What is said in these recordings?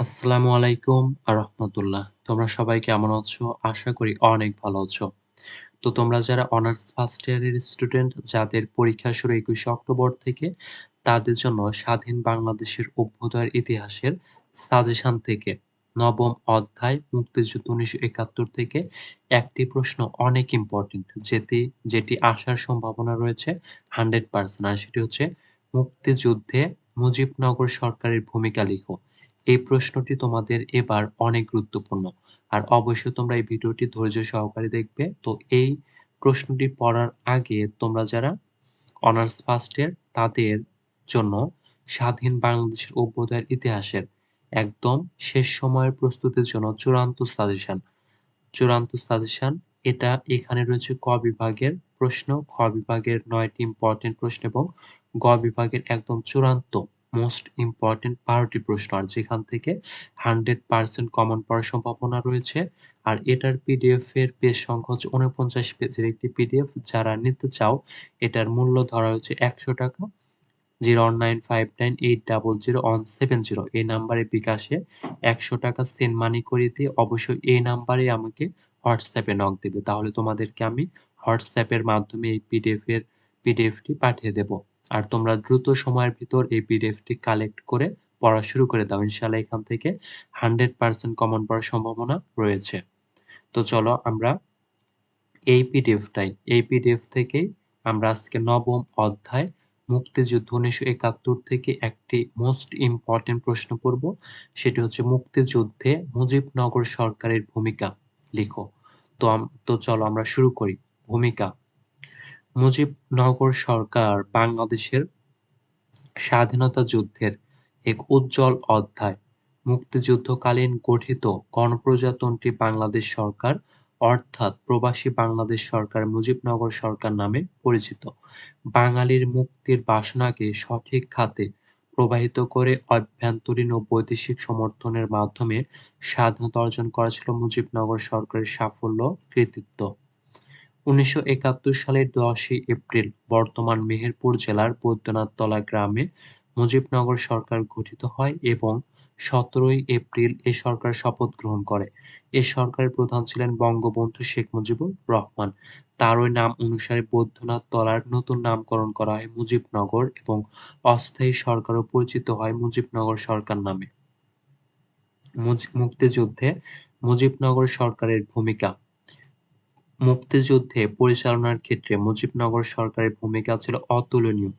আসসালামু আলাইকুম রহমতুল্লাহ। তোমরা সবাই কেমন আছো? আশা করি অনেক ভালো আছো। তো তোমরা যারা অনার্স ফার্স্ট ইয়ারের স্টুডেন্ট, যাদের পরীক্ষা শুরু ২১শে অক্টোবর থেকে, তাদের জন্য স্বাধীন বাংলাদেশের অভ্যুদয়ের ইতিহাসের সাজেশন থেকে, নবম অধ্যায়, মুক্তিযুদ্ধ ১৯৭১ থেকে একটি প্রশ্ন অনেক ইম্পর্টেন্ট যেটি যেটি আসার সম্ভাবনা রয়েছে 100% আর সেটি হচ্ছে, মুক্তিযুদ্ধে মুজিবনগর সরকারের ভূমিকা লিখো। এই প্রশ্নটি তোমাদের এবার অনেক গুরুত্বপূর্ণ। আর অবশ্যই তোমরা এই ভিডিওটি ধৈর্য সহকারে দেখবে। তো এই প্রশ্নটি পড়ার আগে তোমরা যারা অনার্স ফার্স্ট ইয়ার তাদের জন্য স্বাধীন বাংলাদেশের অভ্যুদয়ের ইতিহাসের একদম শেষ সময়ের প্রস্তুতির জন্য চূড়ান্ত সাজেশন চূড়ান্ত সাজেশন এটা এখানে রয়েছে ক বিভাগের প্রশ্ন, খ বিভাগের নয়টি ইম্পর্টেন্ট প্রশ্ন এবং গ বিভাগের একদম চূড়ান্ত মোস্ট ইম্পর্টেন্ট বারোটি প্রশ্ন। আর যেখান থেকে হান্ড্রেড পার্সেন্ট কমন পাওয়ার সম্ভাবনা রয়েছে, আর এটার পিডিএফ এর পেজ সংখ্যা হচ্ছে উনপঞ্চাশ পেজের একটি পিডিএফ যারা নিতে চাও, এটার মূল্য ধরা হচ্ছে একশো টাকা। Zero nine five nine eight double zero one seven zero এই নাম্বারে বিকাশে একশো টাকা সেন্ড মানি করে দিয়ে অবশ্যই এই নাম্বারে আমাকে হোয়াটসঅ্যাপে নক দেবে। তাহলে তোমাদেরকে আমি হোয়াটসঅ্যাপের মাধ্যমে এই পিডিএফ এর পিডিএফটি পাঠিয়ে দেব। আর তোমরা দ্রুত সময়ের ভিতর এই পিডিএফটি কালেক্ট করে পড়া শুরু করে দাও। ইনশাল্লাহ এখান থেকে হান্ড্রেড পার্সেন্ট কমন পড়ার সম্ভাবনা রয়েছে। তো চলো আমরা এই পিডিএফটাই, এই পিডিএফ থেকেই আমরা আজকে নবম অধ্যায়, মুক্তিযুদ্ধ উনিশশো একাত্তর থেকে একটি মোস্ট ইম্পর্টেন্ট প্রশ্ন পড়ব। সেটি হচ্ছে মুক্তিযুদ্ধে মুজিবনগর সরকারের ভূমিকা, লিখো। তো তো চলো আমরা শুরু করি। ভূমিকা। মুজিবনগর সরকার বাংলাদেশের স্বাধীনতা যুদ্ধের এক উজ্জ্বল অধ্যায়। মুক্তিযুদ্ধকালীন গঠিত গণপ্রজাতন্ত্রী বাংলাদেশ সরকার, অর্থাৎ প্রবাসী বাংলাদেশ সরকার মুজিবনগর সরকার নামে পরিচিত। বাঙালির মুক্তির বাসনাকে সঠিক খাতে প্রবাহিত করে অভ্যন্তরীণ ও বৈদেশিক সমর্থনের মাধ্যমে স্বাধীনতা অর্জন করা ছিল মুজিবনগর সরকারের সাফল্য কৃতিত্ব। উনিশশো একাত্তর সালের দশই এপ্রিল বর্তমান মেহেরপুর জেলার বৈদ্যনাথতলা গ্রামে মুজিবনগর সরকার গঠিত হয় এবং সতেরোই এপ্রিল এ সরকার শপথ গ্রহণ করে। এ সরকারের প্রধান ছিলেন বঙ্গবন্ধু শেখ মুজিবুর রহমান। তার ওই নাম অনুসারে বৈদ্যনাথ তলার নতুন নামকরণ করা হয় মুজিবনগর এবং অস্থায়ী সরকারও পরিচিত হয় মুজিবনগর সরকার নামে। মুক্তিযুদ্ধে মুজিবনগর সরকারের ভূমিকা মুক্তিযুদ্ধে পরিচালনার ক্ষেত্রে মুজিবনগর সরকারের ভূমিকা ছিল অতুলনীয়।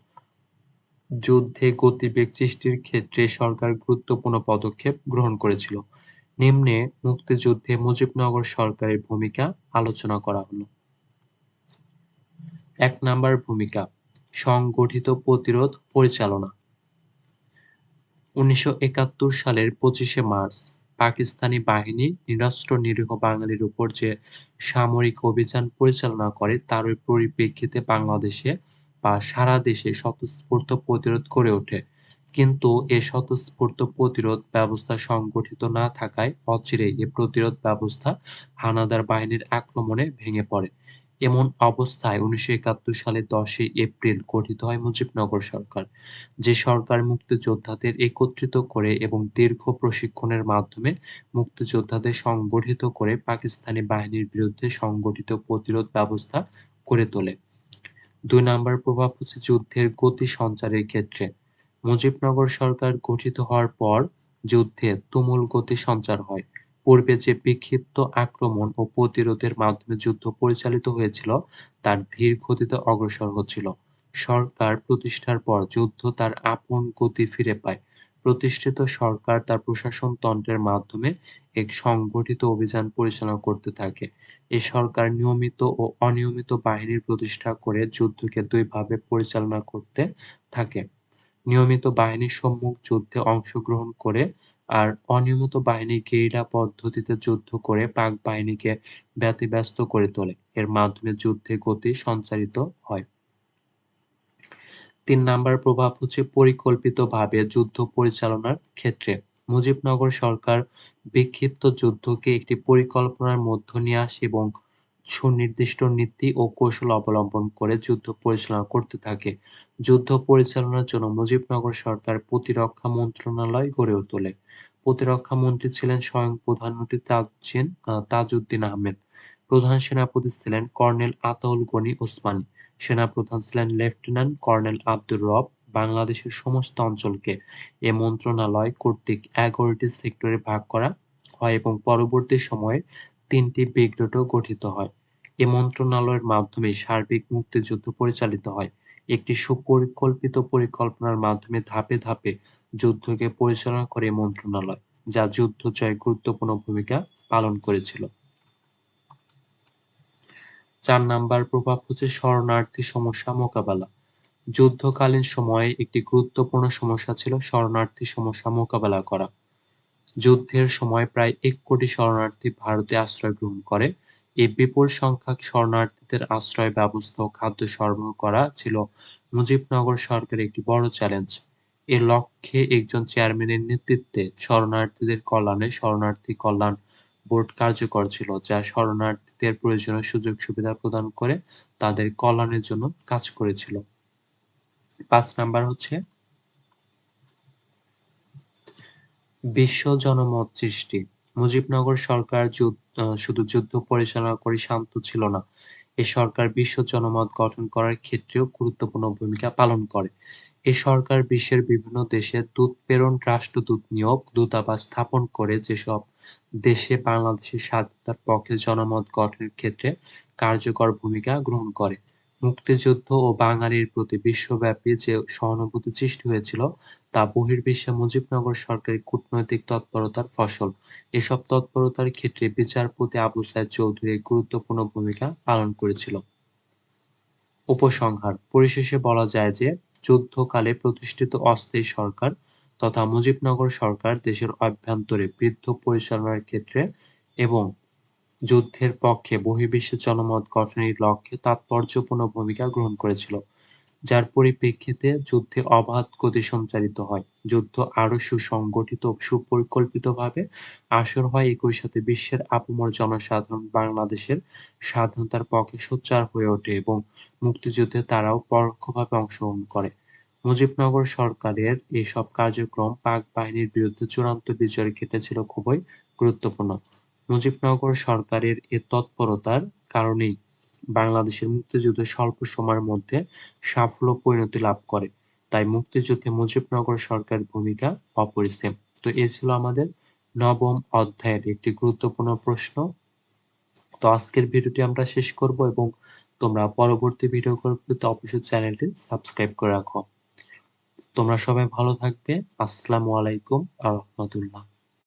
যুদ্ধে গতিবেগ সৃষ্টির ক্ষেত্রে সরকার গুরুত্বপূর্ণ পদক্ষেপ গ্রহণ করেছিল। নিম্নে মুক্তিযুদ্ধে মুজিবনগর সরকারের ভূমিকা আলোচনা করা হলো। এক নাম্বার ভূমিকা, সংগঠিত প্রতিরোধ পরিচালনা। উনিশশো একাত্তর সালের পঁচিশে মার্চ পাকিস্তানি বাহিনী নিরস্ত্র, নিরীহ বাঙালির উপর যে সামরিক অভিযান পরিচালনা করে তার পরিপ্রেক্ষিতে বাংলাদেশে বা সারা দেশে স্বতঃস্ফূর্ত প্রতিরোধ গড়ে ওঠে। কিন্তু এ স্বতঃস্ফূর্ত প্রতিরোধ ব্যবস্থা সংগঠিত না থাকায় অচিরেই এ প্রতিরোধ ব্যবস্থা হানাদার বাহিনীর আক্রমণে ভেঙে পড়ে। এমন অবস্থায় উনিশশো সালের দশই এপ্রিল গঠিত হয় মুজিবনগর সরকার, যে সরকার মুক্তিযোদ্ধাদের একত্রিত করে এবং দীর্ঘ প্রশিক্ষণের মাধ্যমে মুক্তিযোদ্ধাদের সংগঠিত করে পাকিস্তানি বাহিনীর বিরুদ্ধে সংগঠিত প্রতিরোধ ব্যবস্থা করে তোলে। দুই নম্বর প্রভাব হচ্ছে যুদ্ধের গতি সঞ্চারের ক্ষেত্রে। মুজিবনগর সরকার গঠিত হওয়ার পর যুদ্ধে তুমুল গতি সঞ্চার হয়। পূর্বে যে বিক্ষিপ্ত আক্রমণ ও প্রতিরোধের মাধ্যমে যুদ্ধ পরিচালিত হয়েছিল, তার ধীর গতিতে অগ্রসর হচ্ছিল। সরকার প্রতিষ্ঠার পর যুদ্ধ তার আপন গতি ফিরে পায়। প্রতিষ্ঠিত সরকার তার প্রশাসন তন্ত্রের মাধ্যমে এক সংগঠিত অভিযান পরিচালনা করতে থাকে। এ সরকার নিয়মিত ও অনিয়মিত বাহিনীর প্রতিষ্ঠা করে যুদ্ধকে দুইভাবে পরিচালনা করতে থাকে। নিয়মিত বাহিনীর সম্মুখ যুদ্ধে অংশগ্রহণ করে আর অনিয়মিত বাহিনী গেরিলা পদ্ধতিতে যুদ্ধ করে পাক বাহিনীকে ব্যতিব্যস্ত করে তোলে। এর মাধ্যমে যুদ্ধে গতি সঞ্চারিত হয়। তিন নাম্বার প্রভাব হচ্ছে পরিকল্পিতভাবে যুদ্ধ পরিচালনার ক্ষেত্রে। মুজিবনগর সরকার বিক্ষিপ্ত যুদ্ধকে একটি পরিকল্পনার মধ্য নিয়ে আসে এবং সুনির্দিষ্ট নীতি ও কৌশল অবলম্বন করে যুদ্ধ পরিচালনা করতে থাকে। যুদ্ধ পরিচালনার জন্য মুজিবনগর সরকার প্রতিরক্ষা মন্ত্রণালয় গড়ে তোলে। প্রতিরক্ষা মন্ত্রী ছিলেন স্বয়ং প্রধানমন্ত্রী তাজউদ্দিন তাজউদ্দিন আহমেদ। প্রধান সেনাপতি ছিলেন কর্নেল আতাউল গনি ওসমানী। সেনাপ্রধান ছিলেন লেফটেন্যান্ট কর্নেল আব্দুর রব। বাংলাদেশের সমস্ত অঞ্চলকে এ মন্ত্রণালয় কর্তৃক এগারোটি সেক্টরে ভাগ করা হয় এবং পরবর্তী সময়ে তিনটি ব্রিগেডও গঠিত হয়। এ মন্ত্রণালয়ের মাধ্যমে সার্বিক মুক্তিযুদ্ধ পরিচালিত হয়। একটি সুপরিকল্পিত পরিকল্পনার মাধ্যমে ধাপে ধাপে যুদ্ধকে পরিচালনা করে মন্ত্রণালয়, যা যুদ্ধ জয়ে গুরুত্বপূর্ণ ভূমিকা পালন করেছিল। চার নাম্বার প্রভাব হচ্ছে শরণার্থী সমস্যা মোকাবেলা। যুদ্ধকালীন সময়ে একটি গুরুত্বপূর্ণ সমস্যা ছিল শরণার্থী সমস্যা মোকাবেলা করা। যুদ্ধের সময় প্রায় এক কোটি শরণার্থী ভারতে আশ্রয় গ্রহণ করে এই বিপুল সংখ্যক শরণার্থীদের আশ্রয় ব্যবস্থা ও খাদ্য সরবরাহ করা ছিল মুজিবনগর সরকারের একটি বড় চ্যালেঞ্জ এ লক্ষ্যে একজন চেয়ারম্যানের নেতৃত্বে শরণার্থীদের কল্যাণে শরণার্থী কল্যাণ বোর্ড কার্যকর ছিল, যা শরণার্থীদের প্রয়োজনীয় সুযোগ সুবিধা প্রদান করে তাদের কল্যাণের জন্য কাজ করেছিল। পাঁচ নাম্বার হচ্ছে, বিশ্ব জনমত সৃষ্টি। মুজিবনগর সরকার শুধু যুদ্ধ পরিচালনা করে শান্ত ছিল না। এ সরকার বিশ্ব জনমত গঠন করার ক্ষেত্রেও গুরুত্বপূর্ণ ভূমিকা পালন করে। এ সরকার বিশ্বের বিভিন্ন দেশে দূত প্রেরণ, রাষ্ট্রদূত নিয়োগ, দূতাবাস স্থাপন করে যেসব দেশে বাংলাদেশের স্বাধীনতার পক্ষে জনমত গঠনের ক্ষেত্রে কার্যকর ভূমিকা গ্রহণ করে। মুক্তিযুদ্ধ ও বাঙালির প্রতি বিশ্বব্যাপী যে সহানুভূতি সৃষ্টি হয়েছিল, তা বহির্বিশ্বে মুজিবনগর সরকারের কূটনৈতিক তৎপরতার ফসল। এসব তৎপরতার ক্ষেত্রে বিচারপতি আবু সাইদ চৌধুরী গুরুত্বপূর্ণ ভূমিকা পালন করেছিল। উপসংহার, পরিশেষে বলা যায় যে, যুদ্ধকালে প্রতিষ্ঠিত অস্থায়ী সরকার তথা মুজিবনগর সরকার দেশের অভ্যন্তরে বৃদ্ধ পরিচালনার ক্ষেত্রে এবং যুদ্ধের পক্ষে বহির্বিশ্বে জনমত গঠনের লক্ষ্যে তাৎপর্যপূর্ণ ভূমিকা গ্রহণ করেছিল, যার পরিপ্রেক্ষিতে যুদ্ধে অবাধ গতি সঞ্চারিত হয়। যুদ্ধ আরও সুসংগঠিত, সুপরিকল্পিতভাবে আসর হয় একই সাথে বিশ্বের আপমর জনসাধারণ বাংলাদেশের স্বাধীনতার পক্ষে সোচ্চার হয়ে ওঠে এবং মুক্তিযুদ্ধে তারাও পরোক্ষভাবে অংশগ্রহণ করে। মুজিবনগর সরকারের এসব কার্যক্রম পাক বাহিনীর বিরুদ্ধে চূড়ান্ত বিজয়ের ক্ষেত্রে ছিল খুবই গুরুত্বপূর্ণ। মুজিবনগর সরকারের এ তৎপরতার কারণেই বাংলাদেশের মুক্তিযুদ্ধ স্বল্প সময়ের মধ্যে সাফল্য পরিণতি লাভ করে। তাই মুক্তিযুদ্ধে মুজিবনগর সরকারের ভূমিকা অপরিসীম। তো এ ছিল আমাদের নবম অধ্যায়ের একটি গুরুত্বপূর্ণ প্রশ্ন। তো আজকের ভিডিওটি আমরা শেষ করব এবং তোমরা পরবর্তী ভিডিও পেতে অবশ্যই চ্যানেলটি সাবস্ক্রাইব করে রাখো। তোমরা সবাই ভালো থাকবে। আসসালামু আলাইকুম আ রহমতুল্লাহ।